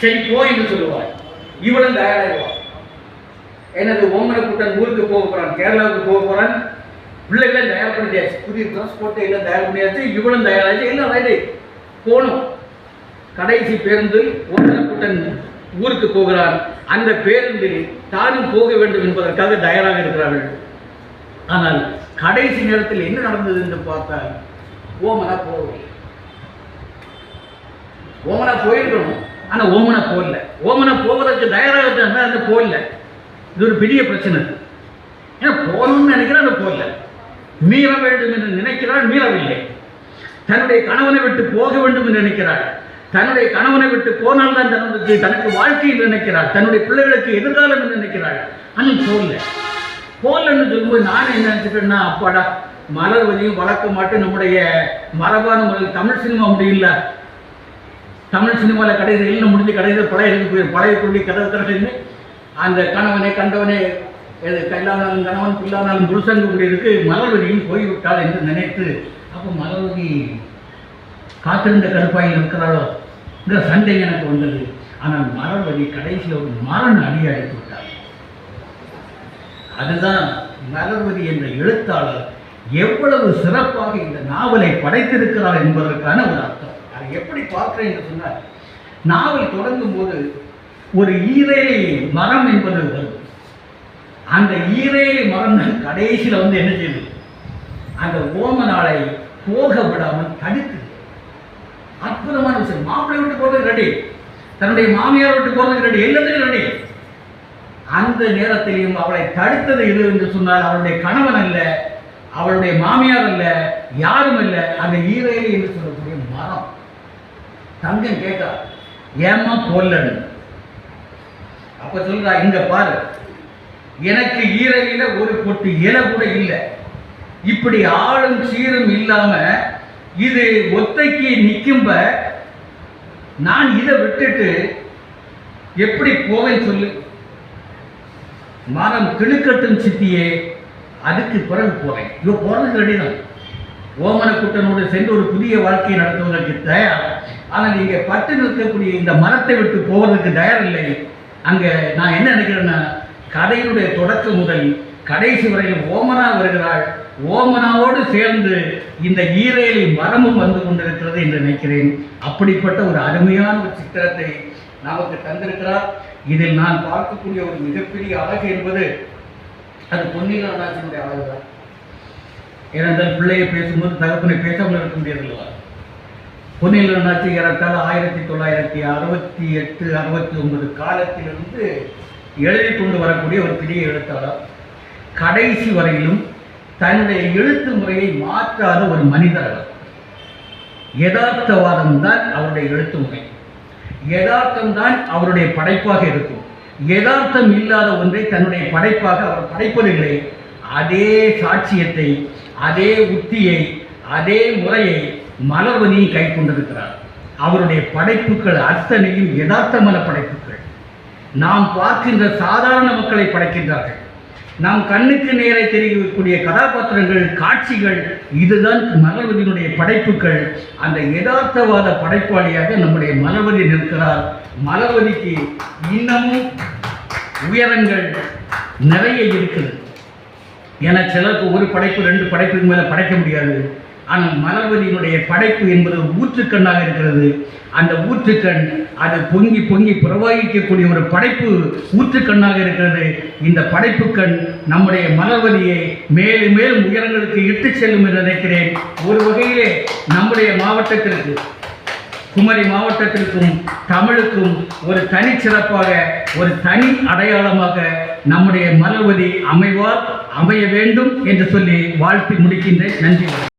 சரி போ என்று சொல்லுவார் இவளும் தயாராகிடுவார் எனது ஓமன கூட்டம் ஊருக்கு போக போகிறான் கேரளாவுக்கு போக போகிறான் பிள்ளைகளை தயார் பண்ணியாச்சு புதிய டிரான்ஸ்போர்ட்டை எல்லாம் தயார் பண்ணியாச்சு இவளும் தயாராச்சு எல்லாம் ரைட்டு போகணும். கடைசி பேருந்து ஓமன கூட்டன் ஊருக்கு போகிறான் அந்த பேருந்தில் தானும் போக வேண்டும் என்பதற்காக தயாராக இருக்கிறார்கள். ஆனால் கடைசி நேரத்தில் என்ன நடந்தது என்று பார்த்தால் ஓமனா போகவில்லை. ஓமனா போயிருக்கணும். ஆனால் ஓமனை போகல ஓமனை போவதற்கு தயாராக இருந்தா அந்த போடல. இது ஒரு பெரிய பிரச்சனை. ஏன்னா போகணும்னு நினைக்கிறான் அந்த போகல மீற வேண்டும் என்று நினைக்கிறாள் மீறவில்லை. தன்னுடைய கணவனை விட்டு போக வேண்டும் என்று நினைக்கிறாள் தன்னுடைய கணவனை விட்டு போனால் தான் தனக்கு தனக்கு வாழ்க்கை என்று நினைக்கிறாள் தன்னுடைய பிள்ளைகளுக்கு எதிர்காலம் என்று நினைக்கிறாள் ஆனால் போகல போகலன்னு சொல்லும்போது நான் என்ன நினைச்சிட்டேன்னா அப்பாடா மலர் வழியும் வளர்க்க மாட்டேன். நம்முடைய மரபான முறையில் தமிழ் சினிமா முடியல தமிழ் சினிமாவில் கடைசி இல்லை முடிஞ்சு கடைசியில் பழைய போய் பழைய சொல்லி கதை திரட்டுன்னு அந்த கணவனை கண்டவனே எது கல்லானாலும் கணவன் பிள்ளானாலும் புருஷங்க கூடியதுக்கு மலர்வதியும் போய்விட்டாள் என்று நினைத்து அப்போ மலர்வதி காத்திருந்த கருப்பாயில் இருக்கிறாளோ? இந்த சண்டை எனக்கு வந்தது. ஆனால் மலர்வதி கடைசியில் ஒரு மரண அடி அழைத்து விட்டாள் அதுதான் மலர்வதி என்ற எழுத்தாளர் எவ்வளவு சிறப்பாக இந்த நாவலை படைத்திருக்கிறார் என்பதற்கான ஒரு அர்த்தம். நான் எப்படி பார்க்குறேன் என்று சொன்னால் நாவல் தொடங்கும் போது ஒரு ஈரேலி மரம் என்பது வரும். அந்த ஈரேலி மரம் கடைசியில் வந்து என்ன செய்யுது? அந்த ஓம நாளை போக விடாமல் தடுத்து அற்புதமான விஷயம். மாப்பிள்ளை விட்டு போறதுக்கு ரெடி. தன்னுடைய மாமியார் விட்டு போறதுக்கு ரெடி. எல்லாத்துக்கும் ரெடி. அந்த நேரத்திலையும் அவளை தடுத்தது எது என்று சொன்னால் அவளுடைய கணவன் அல்ல அவளுடைய மாமியார் அல்ல யாரும் அல்ல அந்த ஈரேலி என்று சொல்லக்கூடிய மரம். தங்கம் கேட்டா ஏமா போல்லன்னு? அப்ப சொல்றா இங்க பாரு எனக்கு ஈரையில ஒரு பொட்டு இலை கூட இல்லை. இப்படி ஆளும் சீரும் இல்லாம இது ஒத்தைக்கு நிற்கும்ப நான் இதை விட்டுட்டு எப்படி போவேன் சொல்லு? மரம் கிழுக்கட்டும் சித்தியே அதுக்கு பிறகு போறேன் இவ போறதுக்கு ரெடிதான் ஓமன கூட்டனோடு சென்று ஒரு புதிய வாழ்க்கையை நடத்துவதற்கு தயார். ஆனால் நீங்கள் பட்டு நிற்கக்கூடிய இந்த மரத்தை விட்டு போவதற்கு தயார் இல்லை. அங்கே நான் என்ன நினைக்கிறேன்னா கதையினுடைய தொடக்கம் முதல் கடைசி வரையில் ஓமனா வருகிறாள். ஓமனாவோடு சேர்ந்து இந்த ஈரேலி மரமும் வந்து கொண்டிருக்கிறது என்று நினைக்கிறேன். அப்படிப்பட்ட ஒரு அருமையான ஒரு சித்திரத்தை நமக்கு தந்திருக்கிறார். இதில் நான் பார்க்கக்கூடிய ஒரு மிகப்பெரிய அழகு என்பது அது பொன்னியின் அழகு தான் ஏனென்றால் பிள்ளையை பேசும்போது தகப்பனை பேசாமல் இருக்க முடியவில்லை பொன்னியில் நாச்சிகரத்தால் ஆயிரத்தி தொள்ளாயிரத்தி அறுபத்தி எட்டு அறுபத்தி ஒன்பது காலத்திலிருந்து எழுதி கொண்டு வரக்கூடிய ஒரு பெரிய எழுத்தாளர். கடைசி வரையிலும் தன்னுடைய எழுத்து முறையை மாற்றாத ஒரு மனிதர் யதார்த்தவாதம் தான் அவருடைய எழுத்து முறை. யதார்த்தம் தான் அவருடைய படைப்பாக இருக்கும். யதார்த்தம் இல்லாத ஒன்றை தன்னுடைய படைப்பாக அவர் படைப்பதில்லை அதே சாட்சியத்தை அதே உத்தியை அதே முறையை மலர்வதியை கை கொண்டிருக்கிறார். அவருடைய படைப்புகள் அத்தனையும் யதார்த்தமான படைப்புகள். நாம் பார்க்கின்ற சாதாரண மக்களை படைக்கின்றார்கள். நாம் கண்ணுக்கு நேரே தெரியக்கூடிய கதாபாத்திரங்கள் காட்சிகள் இதுதான் மலர்வதியினுடைய படைப்புகள். அந்த யதார்த்தவாத படைப்பாளியாக நம்முடைய மலர்வதி நிற்கிறார். மலர்வதிக்கு இன்னமும் உயரங்கள் நிறைய இருக்குது என சிலருக்கு ஒரு படைப்பு ரெண்டு படைப்புக்கு மேலே படைக்க முடியாது. ஆனால் மலர்வதியினுடைய படைப்பு என்பது ஒரு ஊற்றுக்கண்ணாக இருக்கிறது. அந்த ஊற்றுக்கண் அது பொங்கி பொங்கி பிரவாகிக்கக்கூடிய ஒரு படைப்பு ஊற்றுக்கண்ணாக இருக்கிறது. இந்த படைப்பு கண் நம்முடைய மலர்வதியை மேலும் மேலும் உயரங்களுக்கு இட்டு செல்லும் என்று நினைக்கிறேன். ஒரு வகையிலே நம்முடைய மாவட்டத்திற்கு குமரி மாவட்டத்திற்கும் தமிழுக்கும் ஒரு தனிச்சிறப்பாக ஒரு தனி அடையாளமாக நம்முடைய மலர்வதி அமைவார் அமைய வேண்டும் என்று சொல்லி வாழ்த்து முடிக்கின்றேன். நன்றி.